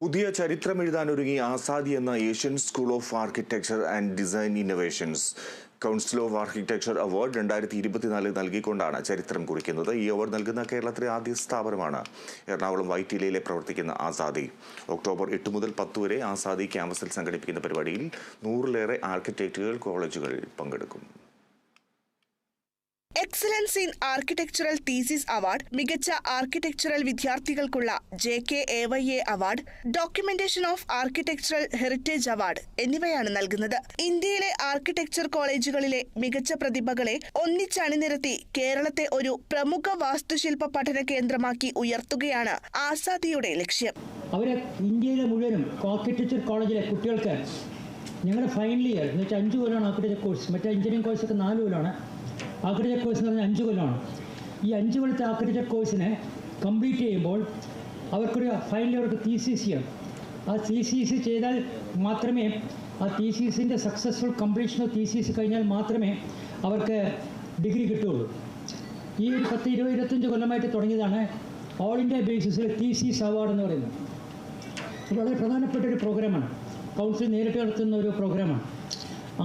പുതിയ ചരിത്രം ചരിത്രമെഴുതാനൊരുങ്ങി ആസാദി എന്ന Asian School of Architecture and Design Innovations. Council of Architecture award രണ്ടായിരത്തി ഇരുപത്തിനാലിൽ നൽകിക്കൊണ്ടാണ് ചരിത്രം കുറിക്കുന്നത്. ഈ അവാർഡ് നൽകുന്ന കേരളത്തിലെ ആദ്യ സ്ഥാപനമാണ് എറണാകുളം വൈറ്റിലയിലെ പ്രവർത്തിക്കുന്ന ആസാദി. ഒക്ടോബർ എട്ട് മുതൽ പത്ത് വരെ ആസാദി ക്യാമ്പസിൽ സംഘടിപ്പിക്കുന്ന പരിപാടിയിൽ നൂറിലേറെ ആർക്കിടെക്റ്റുകൾ കോളേജുകൾ പങ്കെടുക്കും. Excellence in architectural thesis award മികച്ച ആർക്കിടെക്ചറൽ വിദ്യാർത്ഥികൾക്കുള്ള J K A Y A award documentation of architectural heritage award എന്നിവയാണ് നൽകുന്നത്. ഇന്ത്യയിലെ ആർക്കിടെക്ചർ കോളേജുകളിലെ മികച്ച പ്രതിഭകളെ ഒന്നിച്ചണിനിരത്തി കേരളത്തെ ഒരു പ്രമുഖ വാസ്തുശില്പ പഠന കേന്ദ്രമാക്കി ഉയർത്തുകയാണ് ആസാദിയുടെ ലക്ഷ്യം. അവരെ ഇന്ത്യയിലെ മുഴുവനും ആർക്കിടെക്ചർ കോളേജിലെ കുട്ടികൾക്ക് ഞങ്ങളുടെ ഫൈനൽ ഇയർ എന്ന് വെച്ചാൽ അഞ്ച് കൊല്ലമാണ് ആർക്കിടെക്ചർ കോഴ്സ് മറ്റേ എഞ്ചിനീയറിംഗ് കോഴ്സൊക്കെ നാല് കൊല്ലമാണ്. ആർക്കിടെക്ചർ കോഴ്സ് എന്ന് പറഞ്ഞാൽ അഞ്ച് കൊല്ലമാണ്. ഈ അഞ്ച് കൊല്ലത്തെ ആർക്കിടെക്ചർ കോഴ്സിനെ കംപ്ലീറ്റ് ചെയ്യുമ്പോൾ അവർക്കൊരു ഫൈനൽ അവർക്ക് ടി സി സി ആ ടി സി സി ചെയ്താൽ മാത്രമേ ആ ടി സി സിന്റെ സക്സസ്ഫുൾ കംപ്ലീഷൻ ഓഫ് സി കഴിഞ്ഞാൽ മാത്രമേ അവർക്ക് ഡിഗ്രി കിട്ടുകയുള്ളൂ. ഈ ഒരു പത്ത് ഇരുപത് ഇരുപത്തഞ്ച് കൊല്ലമായിട്ട് തുടങ്ങിയതാണ് ഓൾ ഇന്ത്യ ബേസിസിൽ ടി സി അവാർഡ് എന്ന് പറയുന്നത്. ഇത് വളരെ പ്രധാനപ്പെട്ട ഒരു പ്രോഗ്രാമാണ് കൗൺസിൽ നേരിട്ട് നടത്തുന്ന ഒരു പ്രോഗ്രാമാണ്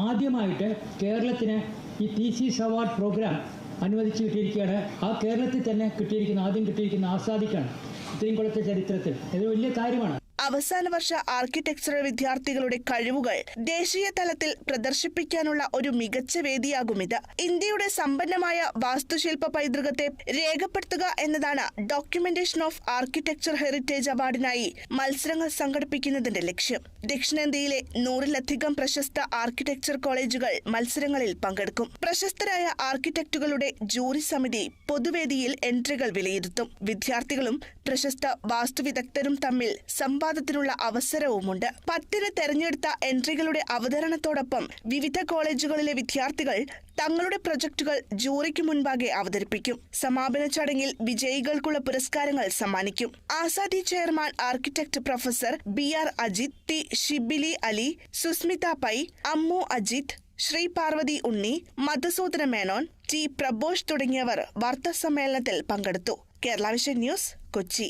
ആദ്യമായിട്ട് കേരളത്തിന് ഈ ടി സി അവാർഡ് പ്രോഗ്രാം അനുവദിച്ച് കിട്ടിയിരിക്കുകയാണ്. ആ കേരളത്തിൽ തന്നെ കിട്ടിയിരിക്കുന്ന ആദ്യം കിട്ടിയിരിക്കുന്ന ആസാദിക്കാണ് ഇത്രയും കൊല്ലത്തെ ചരിത്രത്തിൽ. ഇത് വലിയ കാര്യമാണ്. അവസാന വർഷ ആർക്കിടെക്ചറൽ വിദ്യാർത്ഥികളുടെ കഴിവുകൾ ദേശീയ തലത്തിൽ പ്രദർശിപ്പിക്കാനുള്ള ഒരു മികച്ച വേദിയാകും ഇത് ഇന്ത്യയുടെ സമ്പന്നമായ വാസ്തുശില്പ പൈതൃകത്തെ രേഖപ്പെടുത്തുക എന്നതാണ് ഡോക്യുമെന്റേഷൻ ഓഫ് ആർക്കിടെക്ചർ ഹെറിറ്റേജ് അവാർഡിനായി മത്സരങ്ങൾ സംഘടിപ്പിക്കുന്നതിന്റെ ലക്ഷ്യം. ദക്ഷിണേന്ത്യയിലെ നൂറിലധികം പ്രശസ്ത ആർക്കിടെക്ചർ കോളേജുകൾ മത്സരങ്ങളിൽ പങ്കെടുക്കും. പ്രശസ്തരായ ആർക്കിടെക്റ്റുകളുടെ ജൂറി സമിതി പൊതുവേദിയിൽ എൻട്രികൾ വിലയിരുത്തും. വിദ്യാർത്ഥികളും പ്രശസ്ത വാസ്തുവിദഗ്ധരും തമ്മിൽ സംവാദത്തിനുള്ള അവസരവുമുണ്ട്. പത്തിന് തെരഞ്ഞെടുത്ത എൻട്രികളുടെ അവതരണത്തോടൊപ്പം വിവിധ കോളേജുകളിലെ വിദ്യാർത്ഥികൾ തങ്ങളുടെ പ്രൊജക്ടുകൾ ജൂറിക്ക് മുൻപാകെ അവതരിപ്പിക്കും. സമാപന ചടങ്ങിൽ വിജയികൾക്കുള്ള പുരസ്കാരങ്ങൾ സമ്മാനിക്കും. Azadi chairman architect professor B R Ajith T Shibili Ali Susmitha Pai Ammu Ajith Sree Parvathy Unni Madhusudana Menon T Prabosh തുടങ്ങിയവർ വാർത്താ സമ്മേളനത്തിൽ പങ്കെടുത്തു. Kerala Vision News Kochi.